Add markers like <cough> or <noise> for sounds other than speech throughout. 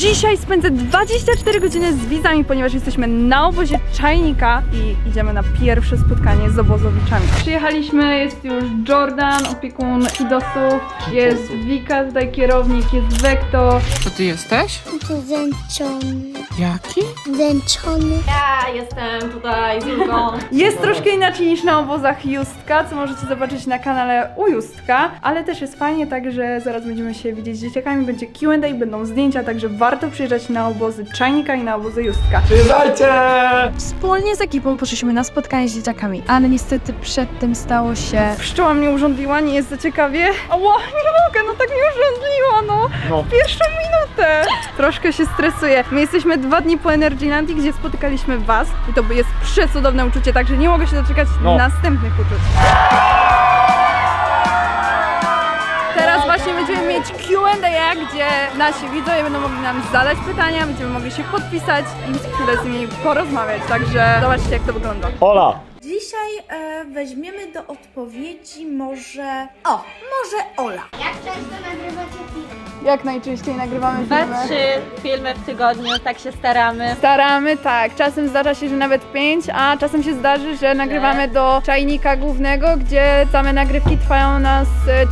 Dzisiaj spędzę 24 godziny z widzami, ponieważ jesteśmy na obozie Czajnika i idziemy na pierwsze spotkanie z obozowiczami. Przyjechaliśmy, jest już Jordan, opiekun Kidosów, jest Wika, tutaj kierownik, jest Wekto. To ty jesteś? Zęczony. Jaki? Zęczony. Ja jestem tutaj z Julką. Jest troszkę inaczej niż na obozach Justka, co możecie zobaczyć na kanale u Justka, ale też jest fajnie, także zaraz będziemy się widzieć z dzieciakami, będzie Q&A, będą zdjęcia, także warto przyjeżdżać na obozy Czajnika i na obozy Justka. Przyjeżdżajcie! Wspólnie z ekipą poszliśmy na spotkanie z dzieciakami, ale niestety przed tym stało się Pszczoła mnie urządliła, nie jest za ciekawie. Ała, nie mogę, no tak mnie urządliła, no. No. Pierwszą minutę. Troszkę się stresuję. My jesteśmy dwa dni po Energylandii, gdzie spotykaliśmy Was i to jest przecudowne uczucie, także nie mogę się doczekać No. następnych uczuć. Będziemy mieć Q&A, gdzie nasi widzowie będą mogli nam zadać pytania, będziemy mogli się podpisać i chwilę z nimi porozmawiać, także zobaczcie jak to wygląda. Ola! Dzisiaj e, weźmiemy do odpowiedzi może. O, może Ola. Jak często nagrywacie film? Jak najczęściej nagrywamy Dwa, filmy? trzy filmy w tygodniu, tak się staramy. Staramy, tak. Czasem zdarza się, że nawet pięć, a czasem się zdarzy, że nagrywamy do czajnika głównego, gdzie same nagrywki trwają nas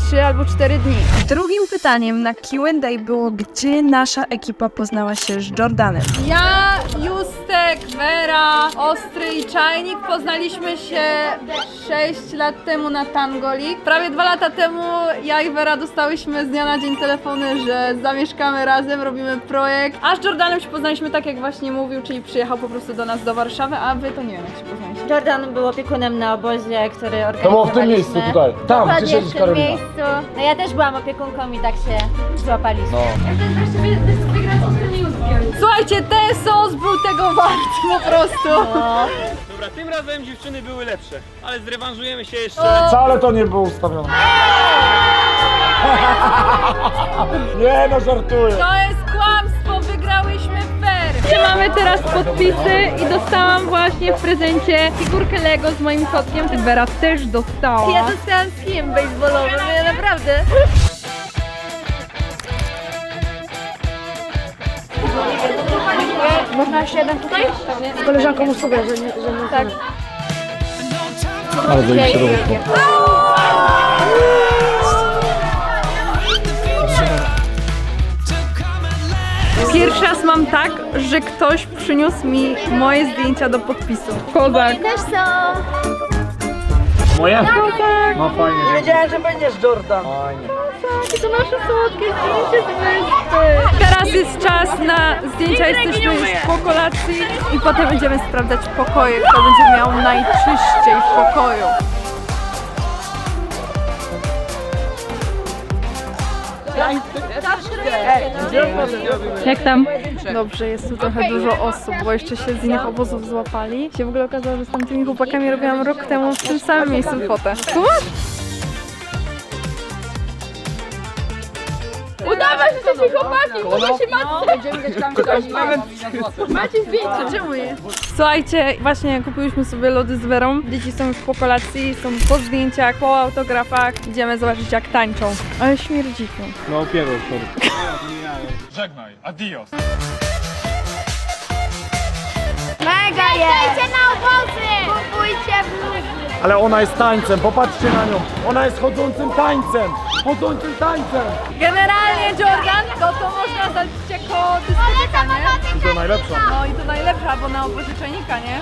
3 albo 4 dni. Drugim pytaniem na Q&A było, gdzie nasza ekipa poznała się z Jordanem. Ja, Justek, Vera, Ostry i Czajnik poznaliśmy się 6 lat temu na Tangolik. Prawie 2 lata temu ja i Vera dostałyśmy z dnia na dzień telefony, że zamieszkamy razem, robimy projekt. A z Jordanem się poznaliśmy tak jak właśnie mówił, czyli przyjechał po prostu do nas do Warszawy, a wy to nie wiem jak się poznaliście. Jordan był opiekunem na obozie, który organizowaliśmy. To było w tym miejscu tutaj. Tam, gdzie Dokładnie siedzisz w tym Karolina. miejscu. No ja też byłam opiekunką i tak się złapaliśmy. No. Słuchajcie, ten sos był tego wart po prostu. Dobra, tym razem dziewczyny były lepsze, ale zrewanżujemy się jeszcze. Wcale to nie było ustawione. <laughs> nie no, żartuję. To jest kłamstwo, wygrałyśmy fair. Trzymamy teraz podpisy i dostałam właśnie w prezencie figurkę Lego z moim kotkiem. Vera też dostała. Ja dostałam z kim baseballowym, ja naprawdę. Bardzo mi się robiło. Pierwszy raz mam tak, że ktoś przyniósł mi moje zdjęcia do podpisu. Kozak. Też są. Moje? No fajnie. Nie wiedziałem, że To nasze słodkie zdjęcie z wyspy. Teraz jest czas na zdjęcia, jesteśmy już po kolacji i potem będziemy sprawdzać pokoje, kto będzie miał najczyściej w pokoju. Jak tam? Dobrze, jest tu trochę dużo osób, bo jeszcze się z innych obozów złapali. Się w ogóle okazało, że z tamtymi chłopakami robiłam rok temu w tym samym miejscu fotę. Tu Udawaj, że jesteście chłopaki, bo się macie zdjęcie, czemu je? Słuchajcie, właśnie kupiłyśmy sobie lody z Werą. Dzieci są już po kolacji, są po zdjęciach, po autografach. Idziemy zobaczyć jak tańczą. Ale śmierdzi tu. No pierwszy, sorry. Żegnaj, adios. Mega jest! na obozy! Ale ona jest tańcem, popatrzcie na nią. Ona jest chodzącym tańcem. Chodzącym tańcem. Generalnie Jordan, to to można znaleźć jako dyskoteka, nie? I to najlepsza. No i to najlepsza, bo na obozie czajnika, nie?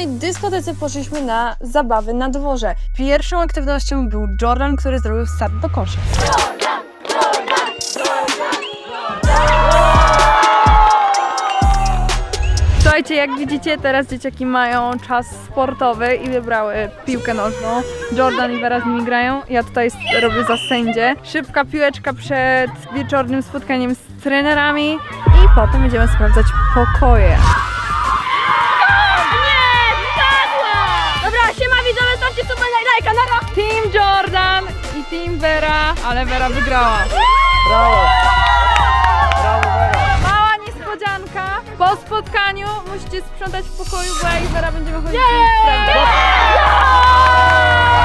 Skończonej dyskotece poszliśmy na zabawy na dworze. Pierwszą aktywnością był Jordan, który zrobił start do kosza. Słuchajcie, jak widzicie, teraz dzieciaki mają czas sportowy i wybrały piłkę nożną. Jordan i Vera z nimi grają. Ja tutaj robię za sędzie. Szybka piłeczka przed wieczornym spotkaniem z trenerami i potem będziemy sprawdzać pokoje. Lajka, na rok! Team Jordan i Team Vera, ale Vera wygrała. Brawo. Brawo, Vera. Mała niespodzianka. Po spotkaniu musicie sprzątać w pokoju, bo ja i Wera będziemy chodzić sprawdzać.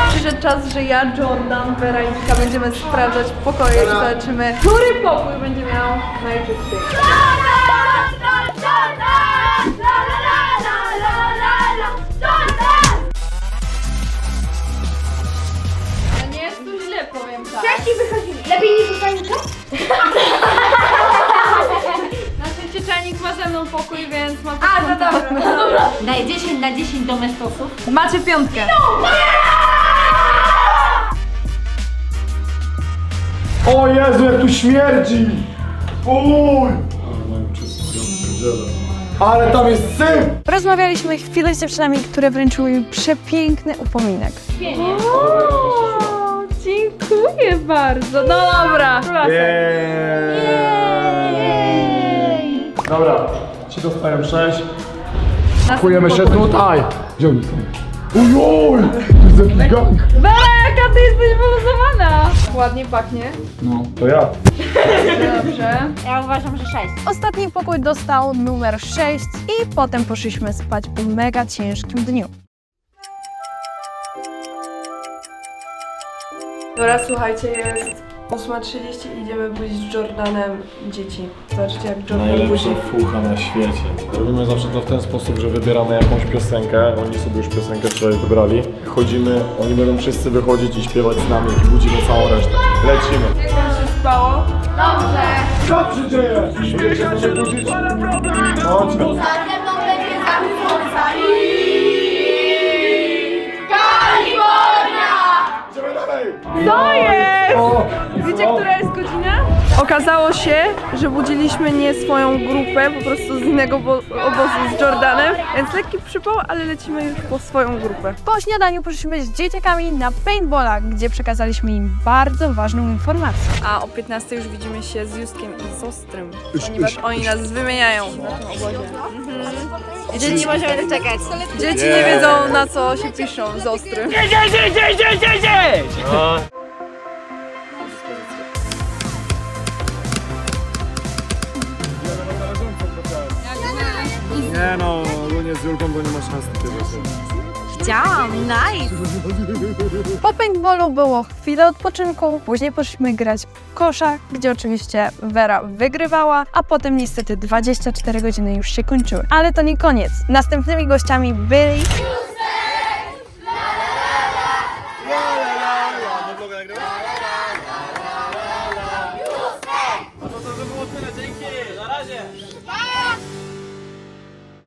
Przyszedł czas, że ja, Jordan, Wera i Wika będziemy sprawdzać pokoje i zobaczymy, który pokój będzie miał najczyściej. Pokój, więc ma A, to <laughs> dobra. Daj 10 na 10 domestosów. Macie piątkę. O Jezu, jak tu śmierdzi! Uj! Ale tam jest syf! Rozmawialiśmy chwilę z dziewczynami, które wręczyły mi przepiękny upominek. O, dziękuję bardzo. No dobra. Jej! Dobra, ci dostają sześć. Pakujemy się tutaj. Gdzie oni są? Ujuj! Tu jest jakiś gang. Bela, jaka ty jesteś wyluzowana. Ładnie pachnie. No, to ja. Dobrze. Ja uważam, że 6. Ostatni pokój dostał numer 6 i potem poszliśmy spać po mega ciężkim dniu. Dobra, słuchajcie, jest 8.30 idziemy budzić Jordanem dzieci. Zobaczcie jak Jordan Najlepsza budzi. fucha na świecie. Robimy zawsze to w ten sposób, że wybieramy jakąś piosenkę. Oni sobie już piosenkę wczoraj wybrali. Chodzimy, oni będą wszyscy wychodzić i śpiewać z nami i budzimy całą resztę. Lecimy. Jak wam się spało? Co się dzieje? Się budzić? Chodźmy. Idziemy dalej! Jest! Wiecie, która jest godzina? Okazało się, że budziliśmy nie swoją grupę, po prostu z innego bo- obozu z Jordanem, więc lekki przypał, ale lecimy już po swoją grupę. Po śniadaniu poszliśmy z dzieciakami na paintballa, gdzie przekazaliśmy im bardzo ważną informację. A o 15 już widzimy się z Justkiem i z Ostrym, ponieważ oni nas wymieniają na tym obozie. Możemy doczekać. Dzieci nie wiedzą na co się piszą z Ostrym. Nie z Julką to nie ma szans rzeczy. Chciałam, nice. <laughs> Po paintballu było chwilę odpoczynku, później poszliśmy grać w kosza, gdzie oczywiście Vera wygrywała, a potem niestety 24 godziny już się kończyły. Ale to nie koniec. Następnymi gościami byli